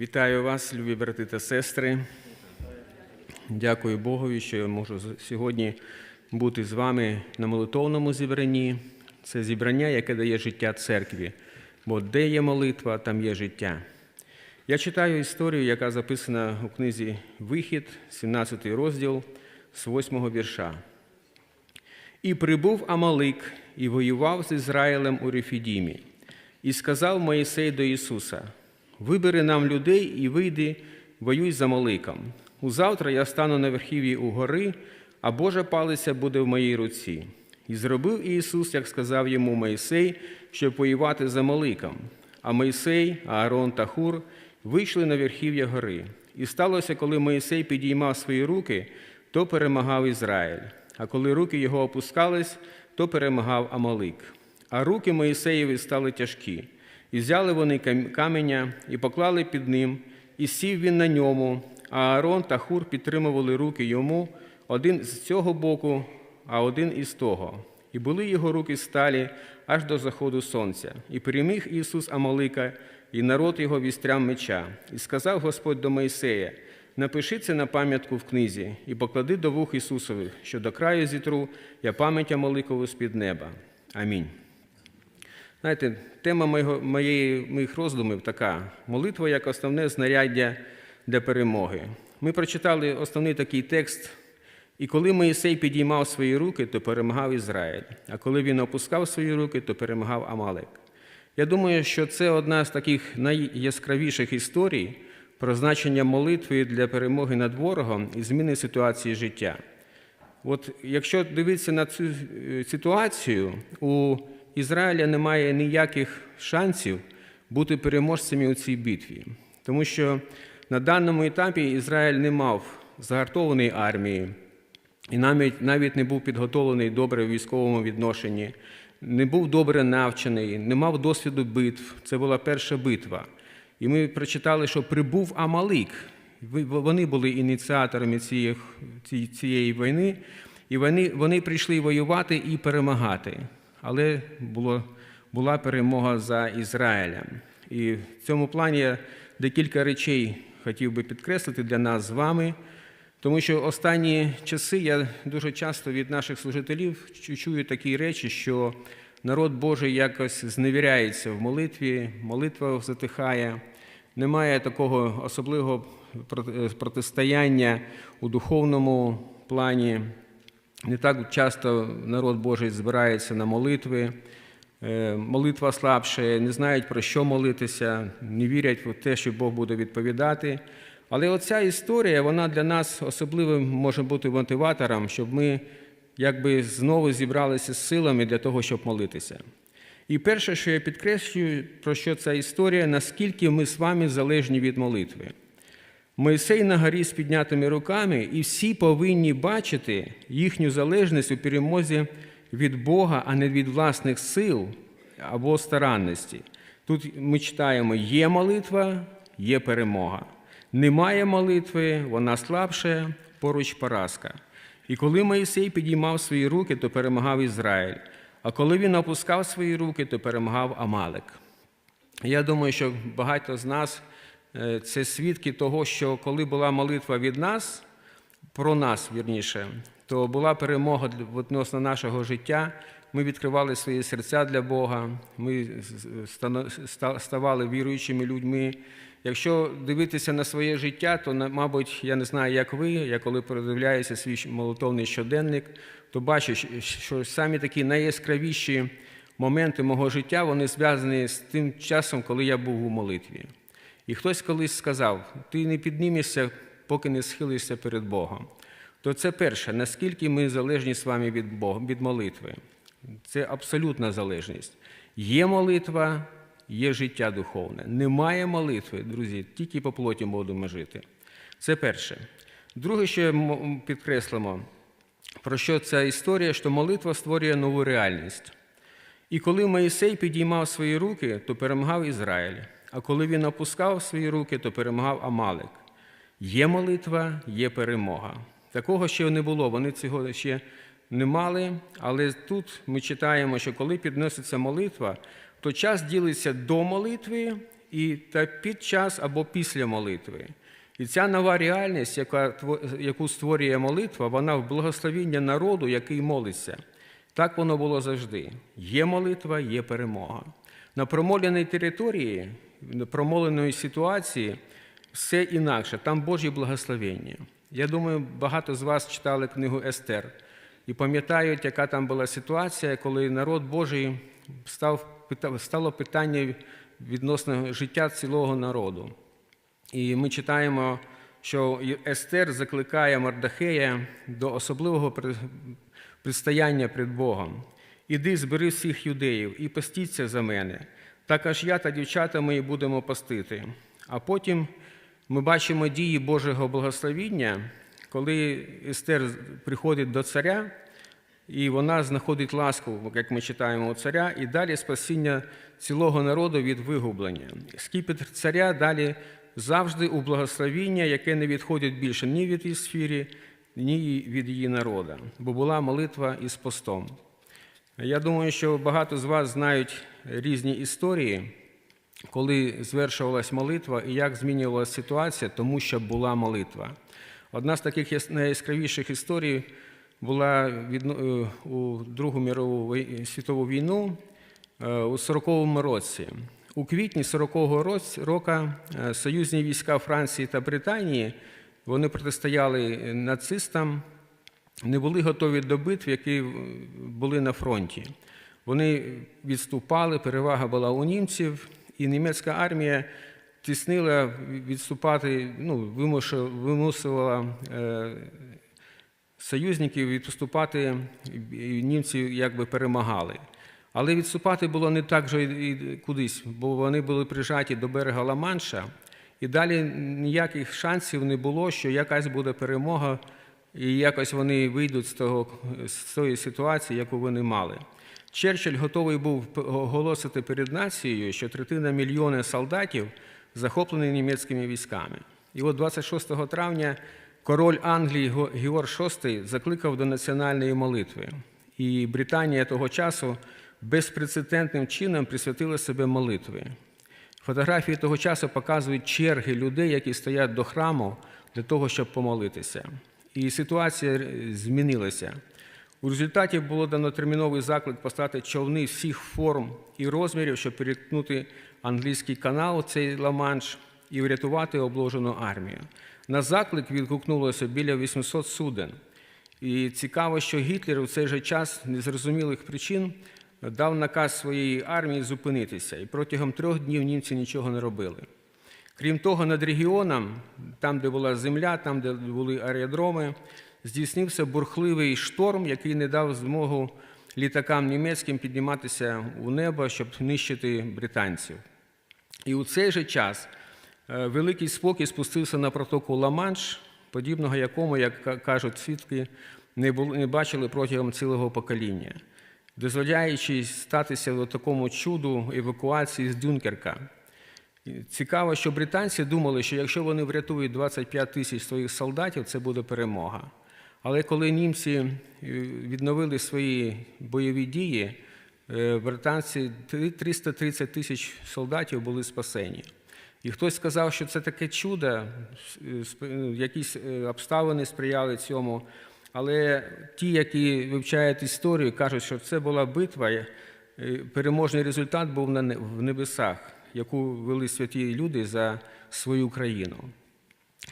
Вітаю вас, любі брати та сестри. Дякую Богові, що я можу сьогодні бути з вами на молитовному зібранні. Це зібрання, яке дає життя церкві. Бо де є молитва, там є життя. Я читаю історію, яка записана у книзі Вихід, 17 розділ з 8 вірша. І прибув Амалик і воював з Ізраїлем у Рефідімі. І сказав Моїсей до Ісуса: Вибери нам людей і вийди, воюй з Амаликом. Узавтра я стану на верхів'ї у гори, а Божа палиця буде в моїй руці. І зробив Ісус, як сказав йому Моїсей, щоб воювати з Амаликом. А Моїсей, Аарон та Хур вийшли на верхів'я гори. І сталося, коли Моїсей підіймав свої руки, то перемагав Ізраїль. А коли руки його опускались, то перемагав Амалик. А руки Моїсеєві стали тяжкі. І взяли вони кам- каменя і поклали під ним, і сів він на ньому, а Аарон та Хур підтримували руки йому, один з цього боку, а один із того. І були його руки сталі аж до заходу сонця. І переміг Ісус Амалика, і народ його вістрям меча. І сказав Господь до Моїсея: Напиши це на пам'ятку в книзі, і поклади до вух Ісусових, що до краю зітру я пам'ять Амаликову з-під неба. Амінь. Знаєте, тема моєї, моїх роздумів така: молитва як основне знаряддя для перемоги. Ми прочитали основний такий текст. І коли Моїсей підіймав свої руки, то перемагав Ізраїль. А коли він опускав свої руки, то перемагав Амалек. Я думаю, що це одна з таких найяскравіших історій про значення молитви для перемоги над ворогом і зміни ситуації життя. От якщо дивитися на цю е, ситуацію, у Ізраїля немає ніяких шансів бути переможцями у цій битві, тому що на даному етапі Ізраїль не мав загартованої армії, і навіть, навіть не був підготовлений добре в військовому відношенні, не був добре навчений, не мав досвіду битв. Це була перша битва. І ми прочитали, що прибув Амалик. Вони були ініціаторами цієї, цієї війни, і вони, вони прийшли воювати і перемагати. Але було, була перемога за Ізраїлем. І в цьому плані я декілька речей хотів би підкреслити для нас з вами. Тому що останні часи я дуже часто від наших служителів чую такі речі, що народ Божий якось зневіряється в молитві, молитва затихає, немає такого особливого протистояння у духовному плані. Не так часто народ Божий збирається на молитви, Е, молитва слабше, не знають про що молитися, не вірять в те, що Бог буде відповідати. Але оця історія, вона для нас особливим може бути мотиватором, щоб ми якби знову зібралися з силами для того, щоб молитися. І перше, що я підкреслюю, про що ця історія, наскільки ми з вами залежні від молитви. Мойсей на горі з піднятими руками, і всі повинні бачити їхню залежність у перемозі від Бога, а не від власних сил або старанності. Тут ми читаємо: є молитва, є перемога. Немає молитви, вона слабша, поруч поразка. І коли Моїсей підіймав свої руки, то перемагав Ізраїль. А коли він опускав свої руки, то перемагав Амалек. Я думаю, що багато з нас це свідки того, що коли була молитва від нас, про нас вірніше, то була перемога відносно нашого життя. Ми відкривали свої серця для Бога, ми ставали віруючими людьми. Якщо дивитися на своє життя, то, мабуть, я не знаю, як ви, я коли передивляюся свій молитовний щоденник, то бачу, що самі такі найяскравіші моменти мого життя вони зв'язані з тим часом, коли я був у молитві. І хтось колись сказав: ти не піднімешся, поки не схилишся перед Богом. То це перше, наскільки ми залежні з вами від Бога, від молитви. Це абсолютна залежність. Є молитва, є життя духовне. Немає молитви, друзі, тільки по плоті будемо жити. Це перше. Друге, що підкреслимо, про що ця історія, що молитва створює нову реальність. І коли Моїсей підіймав свої руки, то перемагав Ізраїль. А коли він опускав свої руки, то перемагав Амалек. Є молитва, є перемога. Такого ще не було, вони цього ще не мали. Але тут ми читаємо, що коли підноситься молитва, то час ділиться до молитви і та під час або після молитви. І ця нова реальність, яка, яку створює молитва, вона в благословіння народу, який молиться. Так воно було завжди. Є молитва, є перемога. На промоленій території, промоленої ситуації все інакше, там Божі благословення. Я думаю, багато з вас читали книгу Естер і пам'ятають, яка там була ситуація, коли народ Божий став, стало питання відносно життя цілого народу. І ми читаємо, що Естер закликає Мардахея до особливого при- предстояння перед Богом. Іди, збери всіх юдеїв і постіться за мене. Також я та дівчата мої будемо постити. А потім ми бачимо дії Божого благословіння, коли Естер приходить до царя, і вона знаходить ласку, як ми читаємо у царя, і далі спасіння цілого народу від вигублення. Скіпетр царя далі завжди у благословіння, яке не відходить більше ні від її сфері, ні від її народу, бо була молитва із постом. Я думаю, що багато з вас знають різні історії, коли звершувалась молитва і як змінювалася ситуація, тому що була молитва. Одна з таких найяскравіших історій була відно- е, у Другу мірову світову війну е, у 40-му році. У квітні 40-го року е, союзні війська Франції та Британії вони протистояли нацистам не були готові до битв, які були на фронті. Вони відступали, перевага була у німців, і німецька армія тіснила відступати, ну, вимусила е, союзників відступати, і німці якби перемагали. Але відступати було не так же і кудись, бо вони були прижаті до берега Ла-Манша, і далі ніяких шансів не було, що якась буде перемога, і якось вони вийдуть з, того, з тої ситуації, яку вони мали. Черчилль готовий був оголосити перед нацією, що третина мільйона солдатів захоплені німецькими військами. І от 26 травня король Англії Георг VI закликав до національної молитви. І Британія того часу безпрецедентним чином присвятила себе молитві. Фотографії того часу показують черги людей, які стоять до храму для того, щоб помолитися. І ситуація е, змінилася. У результаті було дано терміновий заклик поставити човни всіх форм і розмірів, щоб переткнути англійський канал, цей Ла-Манш, і врятувати обложену армію. На заклик відгукнулося біля 800 суден. І цікаво, що Гітлер у цей же час незрозумілих причин дав наказ своїй армії зупинитися, і протягом трьох днів німці нічого не робили. Крім того, над регіоном, там, де була земля, там, де були аеродроми, здійснився бурхливий шторм, який не дав змогу літакам німецьким підніматися у небо, щоб нищити британців. І у цей же час е, великий спокій спустився на протоку Ла-Манш, подібного якому, як кажуть свідки, не, бачили протягом цілого покоління, дозволяючи статися до такому чуду евакуації з Дюнкерка. Цікаво, що британці думали, що якщо вони врятують 25 тисяч своїх солдатів, це буде перемога. Але коли німці е, відновили свої бойові дії, е, британці 330 тисяч солдатів були спасені. І хтось сказав, що це таке чудо, е, е, якісь обставини сприяли цьому. Але ті, які вивчають історію, кажуть, що це була битва, переможний результат був в небесах, яку вели святі люди за свою країну.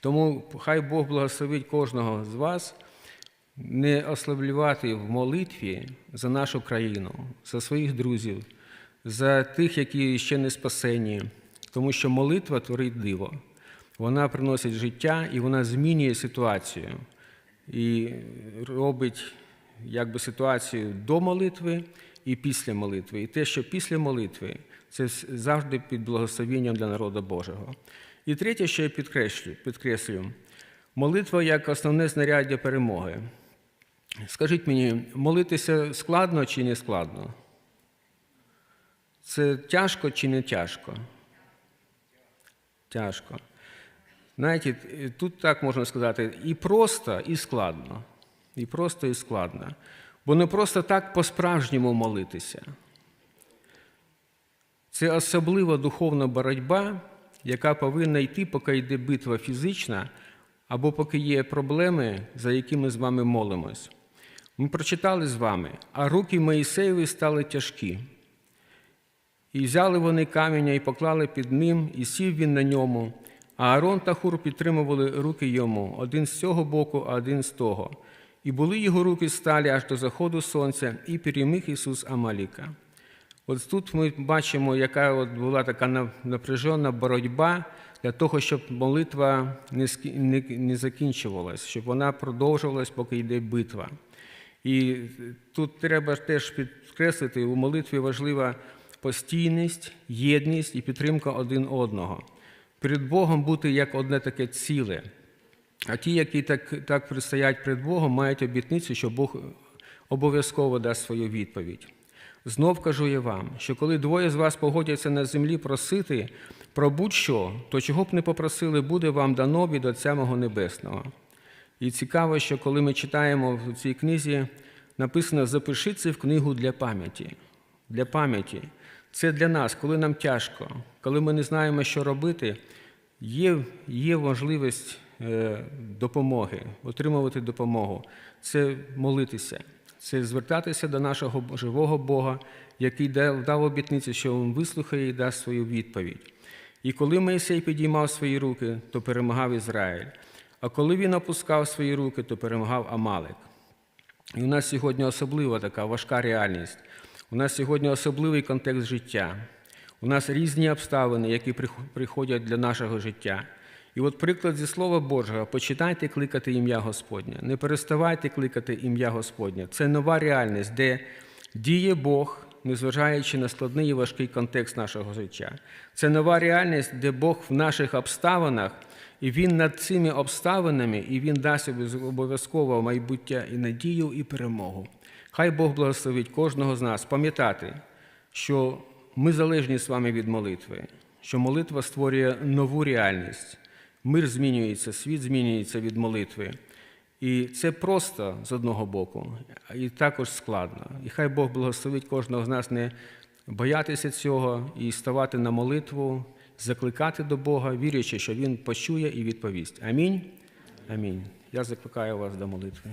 Тому хай Бог благословить кожного з вас не ослаблювати в молитві за нашу країну, за своїх друзів, за тих, які ще не спасені, тому що молитва творить диво. Вона приносить життя і вона змінює ситуацію і робить якби, ситуацію до молитви і після молитви. І те, що після молитви, це завжди під благословенням для народу Божого. І третє, що я підкреслю, підкреслю молитва як основне знаряддя перемоги. Скажіть мені, молитися складно чи не складно? Це тяжко чи не тяжко? Тяжко. Знаєте, тут так можна сказати, і просто, і складно. І просто, і складно. Бо не просто так по-справжньому молитися. Це особлива духовна боротьба, яка повинна йти, поки йде битва фізична, або поки є проблеми, за які ми з вами молимось. Ми прочитали з вами, а руки Моїсеєві стали тяжкі. І взяли вони каміння і поклали під ним, і сів він на ньому. А Аарон та Хур підтримували руки йому, один з цього боку, а один з того. І були його руки сталі аж до заходу сонця, і переміг Ісус Амаліка. От тут ми бачимо, яка от була така напряжена боротьба для того, щоб молитва не, закінчувалась, щоб вона продовжувалась, поки йде битва. І тут треба теж підкреслити, у молитві важлива постійність, єдність і підтримка один одного. Перед Богом бути як одне таке ціле. А ті, які так, так пристоять перед Богом, мають обітницю, що Бог обов'язково дасть свою відповідь. Знов кажу я вам, що коли двоє з вас погодяться на землі просити про будь-що, то чого б не попросили, буде вам дано від Отця мого Небесного. І цікаво, що коли ми читаємо в цій книзі, написано запиши це в книгу для пам'яті. Для пам'яті. Це для нас, коли нам тяжко, коли ми не знаємо, що робити, є, є можливість е, допомоги, отримувати допомогу. Це молитися, це звертатися до нашого живого Бога, який дав обітницю, що Він вислухає і дасть свою відповідь. І коли Моїсей підіймав свої руки, то перемагав Ізраїль. А коли він опускав свої руки, то перемагав Амалик. І у нас сьогодні особлива така важка реальність. У нас сьогодні особливий контекст життя. У нас різні обставини, які приходять для нашого життя. І от приклад зі Слова Божого: почитайте кликати ім'я Господнє. Не переставайте кликати ім'я Господнє. Це нова реальність, де діє Бог, незважаючи на складний і важкий контекст нашого життя. Це нова реальність, де Бог в наших обставинах, і Він над цими обставинами, і Він дасть обов'язково майбуття і надію, і перемогу. Хай Бог благословить кожного з нас пам'ятати, що ми залежні з вами від молитви, що молитва створює нову реальність. Мир змінюється, світ змінюється від молитви. І це просто з одного боку, і також складно. І хай Бог благословить кожного з нас не боятися цього і ставати на молитву, закликати до Бога, вірячи, що Він почує і відповість. Амінь. Амінь. Я закликаю вас до молитви.